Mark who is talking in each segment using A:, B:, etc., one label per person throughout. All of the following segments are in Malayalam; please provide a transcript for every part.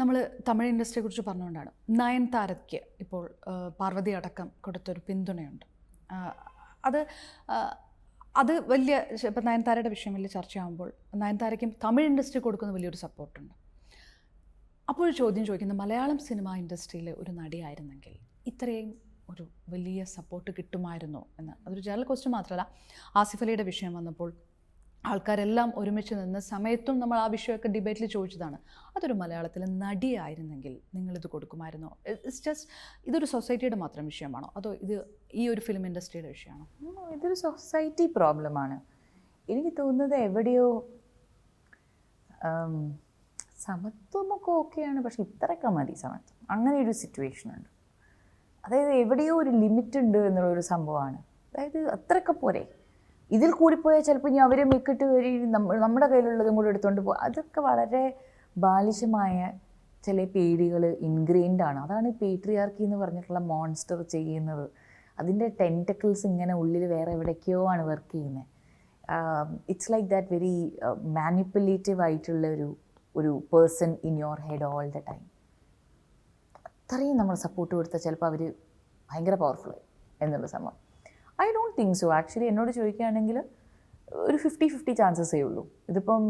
A: നമ്മൾ തമിഴ് ഇൻഡസ്ട്രിയെ കുറിച്ച് പറഞ്ഞുകൊണ്ടാണ്. നയൻതാരയ്ക്ക് ഇപ്പോൾ പാർവതി അടക്കം കൊടുത്തൊരു പിന്തുണയുണ്ട്. അത് അത് വലിയ ഇപ്പം നയൻതാരയുടെ വിഷയം വലിയ ചർച്ചയാകുമ്പോൾ നയൻതാരയ്ക്കും തമിഴ് ഇൻഡസ്ട്രി കൊടുക്കുന്ന വലിയൊരു സപ്പോർട്ടുണ്ട്. അപ്പോൾ ചോദ്യം ചോദിക്കുന്നത് മലയാളം സിനിമ ഇൻഡസ്ട്രിയിലെ ഒരു നടിയായിരുന്നെങ്കിൽ ഇത്രയും ഒരു വലിയ സപ്പോർട്ട് കിട്ടുമായിരുന്നോ എന്ന്? അതൊരു ജനറൽ ക്വസ്റ്റ്യൻ മാത്രമല്ല. ആസിഫ് അലിയുടെ വിഷയം വന്നപ്പോൾ ആൾക്കാരെല്ലാം ഒരുമിച്ച് നിന്ന് സമയത്തും നമ്മൾ ആ വിഷയമൊക്കെ ഡിബേറ്റിൽ ചോദിച്ചതാണ്. അതൊരു മലയാളത്തിലെ നടിയായിരുന്നെങ്കിൽ നിങ്ങളിത് കൊടുക്കുമായിരുന്നോ? ഇറ്റ്സ് ജസ്റ്റ് ഇതൊരു സൊസൈറ്റിയുടെ മാത്രം വിഷയമാണോ? അതോ ഇത് ഈ ഒരു ഫിലിം ഇൻഡസ്ട്രിയുടെ വിഷയമാണോ?
B: ഇതൊരു സൊസൈറ്റി പ്രോബ്ലമാണ് എനിക്ക് തോന്നുന്നത് എവിടെയോ സമത്വമൊക്കെ ഓക്കെയാണ് പക്ഷെ ഇത്രയൊക്കെ മതി സമത്വം. അങ്ങനെ ഒരു സിറ്റുവേഷൻ ഉണ്ട്. അതായത് എവിടെയോ ഒരു ലിമിറ്റ് ഉണ്ട് എന്നുള്ളൊരു സംഭവമാണ്. അതായത് അത്രയൊക്കെ പോരെ. ഇതിൽ കൂടിപ്പോയാൽ ചിലപ്പോൾ ഇനി അവരെ മെക്കിട്ട് കയറി നമ്മ നമ്മുടെ കയ്യിലുള്ളതും കൂടി എടുത്തുകൊണ്ട് പോകും അതൊക്കെ വളരെ ബാലിശമായ ചില പേടികൾ ഇൻഗ്രെയിൻഡ് ആണ്. അതാണ് പേട്രിയാർക്കി എന്ന് പറഞ്ഞിട്ടുള്ള മോൺസ്റ്റർ ചെയ്യുന്നത്. അതിന്റെ ടെന്റക്കിൾസ് ഇങ്ങനെ ഉള്ളിൽ വേറെ എവിടേക്കോ ആണ് വർക്ക് ചെയ്യുന്നത് it's like that very manipulative ആയിട്ടുള്ള ഒരു ഒരു person in your head all the time അത്രയും നമ്മൾ സപ്പോർട്ട് കൊടുത്താൽ ചിലപ്പോൾ അവർ ഭയങ്കര പവർഫുൾ എന്നുള്ള സംഭവം. I don't think so. Actually എന്നോട് ചോദിക്കുകയാണെങ്കിൽ ഒരു ഫിഫ്റ്റി ഫിഫ്റ്റി ചാൻസസേ ഉള്ളൂ. ഇതിപ്പം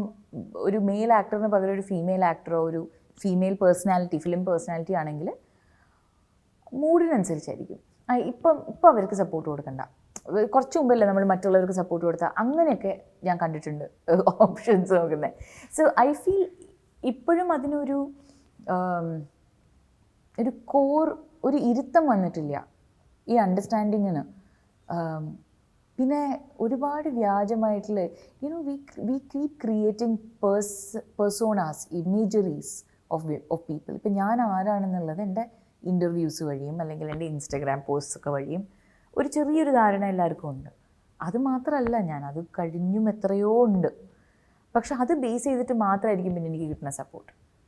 B: ഒരു മെയിൽ ആക്ടറിന് പകരം ഒരു ഫീമെയിൽ ആക്ടറോ ഒരു ഫീമെയിൽ പേഴ്സണാലിറ്റി ഫിലിം പേഴ്സണാലിറ്റി ആണെങ്കിൽ മൂഡിനനുസരിച്ചായിരിക്കും. ഇപ്പം ഇപ്പം അവർക്ക് സപ്പോർട്ട് കൊടുക്കണ്ട. കുറച്ച് മുമ്പല്ലേ നമ്മൾ മറ്റുള്ളവർക്ക് സപ്പോർട്ട് കൊടുത്താൽ അങ്ങനെയൊക്കെ ഞാൻ കണ്ടിട്ടുണ്ട് ഓപ്ഷൻസ് നോക്കുന്നത് സോ ഐ ഫീൽ ഇപ്പോഴും അതിനൊരു ഒരു കോർ ഒരു ഇരുത്തം വന്നിട്ടില്ല ഈ അണ്ടർസ്റ്റാൻഡിങ്ങിന് പിന്നെ ഒരുപാട് വ്യാജമായിട്ടുള്ള you know we we keep creating pers personas imageries of of people ഇപ്പം ഞാൻ ആരാണെന്നുള്ളത് എന്റെ ഇന്റർവ്യൂസ് വഴിയും അല്ലെങ്കിൽ എന്റെ ഇൻസ്റ്റഗ്രാം പോസ്റ്റ്സ് ഒക്കെ വഴിയും ഒരു ചെറിയൊരു ധാരണ എല്ലാവർക്കും ഉണ്ട്. അത് മാത്രമല്ല ഞാൻ അത് കഴിഞ്ഞും എത്രയോ ഉണ്ട്. പക്ഷെ അത് ബേസ് ചെയ്തിട്ട് മാത്രമായിരിക്കും പിന്നെ എനിക്ക് കിട്ടുന്ന സപ്പോർട്ട്